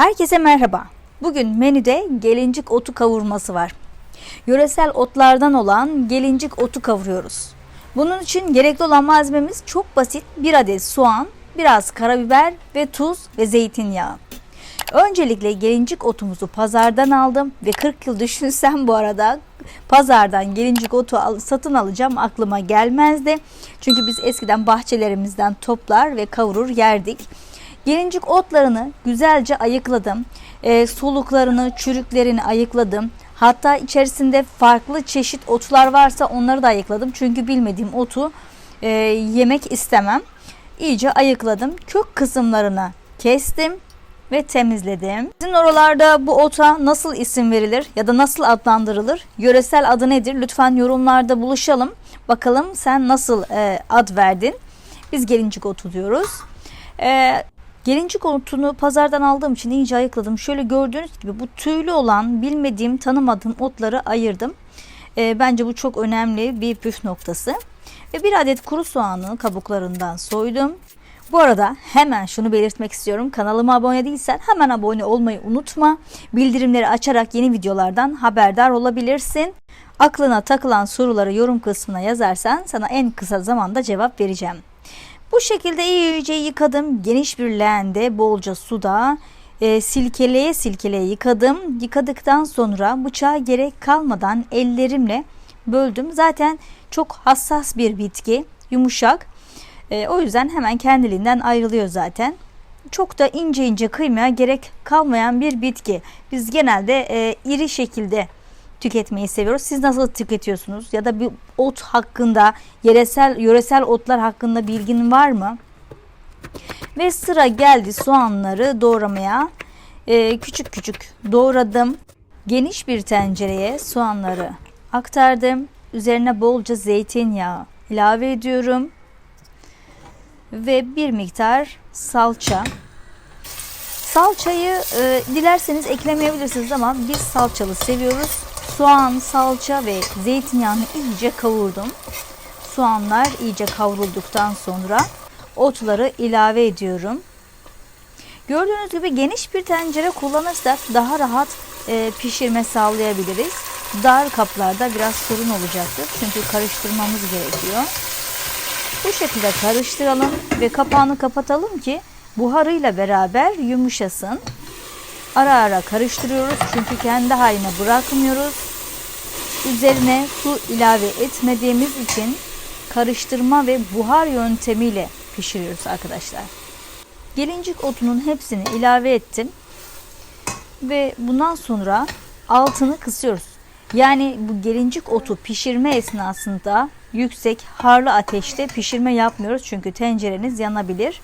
Herkese merhaba. Bugün menüde gelincik otu kavurması var. Yöresel otlardan olan gelincik otu kavuruyoruz. Bunun için gerekli olan malzememiz çok basit. Bir adet soğan, biraz karabiber ve tuz ve zeytinyağı. Öncelikle gelincik otumuzu pazardan aldım ve 40 yıl düşünsem bu arada pazardan gelincik otu al, satın alacağım aklıma gelmezdi. Çünkü biz eskiden bahçelerimizden toplar ve kavurur yerdik. Gelincik otlarını güzelce ayıkladım. Ee, soluklarını, çürüklerini ayıkladım. Hatta içerisinde farklı çeşit otlar varsa onları da ayıkladım. Çünkü bilmediğim otu e, yemek istemem. İyice ayıkladım. Kök kısımlarını kestim ve temizledim. Sizin oralarda bu ota nasıl isim verilir ya da nasıl adlandırılır? Yöresel adı nedir? Lütfen yorumlarda buluşalım. Bakalım sen nasıl e, ad verdin? Biz gelincik otu diyoruz. E, gelincik otunu pazardan aldığım için iyice ayıkladım. Şöyle gördüğünüz gibi bu tüylü olan bilmediğim tanımadığım otları ayırdım. E, bence bu çok önemli bir püf noktası. Ve bir adet kuru soğanı kabuklarından soydum. Bu arada hemen şunu belirtmek istiyorum. Kanalıma abone değilsen hemen abone olmayı unutma. Bildirimleri açarak yeni videolardan haberdar olabilirsin. Aklına takılan soruları yorum kısmına yazarsan sana en kısa zamanda cevap vereceğim. Bu şekilde iyice yıkadım. Geniş bir leğende bolca suda e, silkeleye silkeleye yıkadım. Yıkadıktan sonra bıçağa gerek kalmadan ellerimle böldüm. Zaten çok hassas bir bitki, yumuşak. E, o yüzden hemen kendiliğinden ayrılıyor zaten. Çok da ince ince kıymaya gerek kalmayan bir bitki. Biz genelde e, iri şekilde tüketmeyi seviyoruz. Siz nasıl tüketiyorsunuz? Ya da bir ot hakkında, yöresel yöresel otlar hakkında bilgin var mı? Ve sıra geldi soğanları doğramaya. E, küçük küçük doğradım. Geniş bir tencereye soğanları aktardım. Üzerine bolca zeytinyağı ilave ediyorum ve bir miktar salça. Salçayı e, dilerseniz eklemeyebilirsiniz ama biz salçalı seviyoruz. Soğan, salça ve zeytinyağını iyice kavurdum. Soğanlar iyice kavrulduktan sonra otları ilave ediyorum. Gördüğünüz gibi geniş bir tencere kullanırsak daha rahat e, pişirme sağlayabiliriz. Dar kaplarda biraz sorun olacaktır. Çünkü karıştırmamız gerekiyor. Bu şekilde karıştıralım ve kapağını kapatalım ki buharıyla beraber yumuşasın. Ara ara karıştırıyoruz çünkü kendi haline bırakmıyoruz. Üzerine su ilave etmediğimiz için karıştırma ve buhar yöntemiyle pişiriyoruz arkadaşlar. Gelincik otunun hepsini ilave ettim. Ve bundan sonra altını kısıyoruz. Yani bu gelincik otu pişirme esnasında yüksek harlı ateşte pişirme yapmıyoruz çünkü tencereniz yanabilir.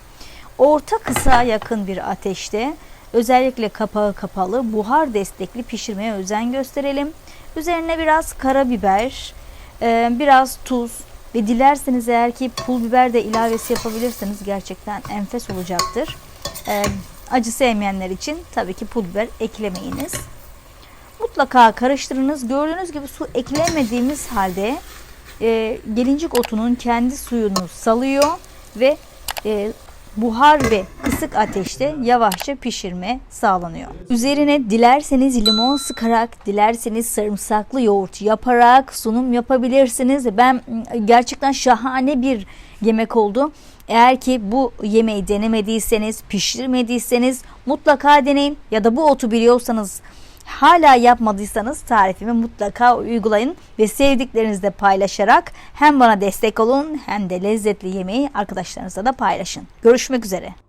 Orta kısa yakın bir ateşte özellikle kapağı kapalı buhar destekli pişirmeye özen gösterelim. Üzerine biraz karabiber, e, biraz tuz ve dilerseniz eğer ki pul biber de ilavesi yapabilirseniz gerçekten enfes olacaktır. E, acı sevmeyenler için tabii ki pul biber eklemeyiniz. Mutlaka karıştırınız. Gördüğünüz gibi su eklemediğimiz halde e, gelincik otunun kendi suyunu salıyor ve buhar ve kısık ateşte yavaşça pişirme sağlanıyor. Üzerine dilerseniz limon sıkarak, dilerseniz sarımsaklı yoğurt yaparak sunum yapabilirsiniz. Ben gerçekten şahane bir yemek oldu. Eğer ki bu yemeği denemediyseniz, pişirmediyseniz mutlaka deneyin ya da bu otu biliyorsanız Hala yapmadıysanız tarifimi mutlaka uygulayın ve sevdiklerinizle paylaşarak hem bana destek olun hem de lezzetli yemeği arkadaşlarınızla da paylaşın. Görüşmek üzere.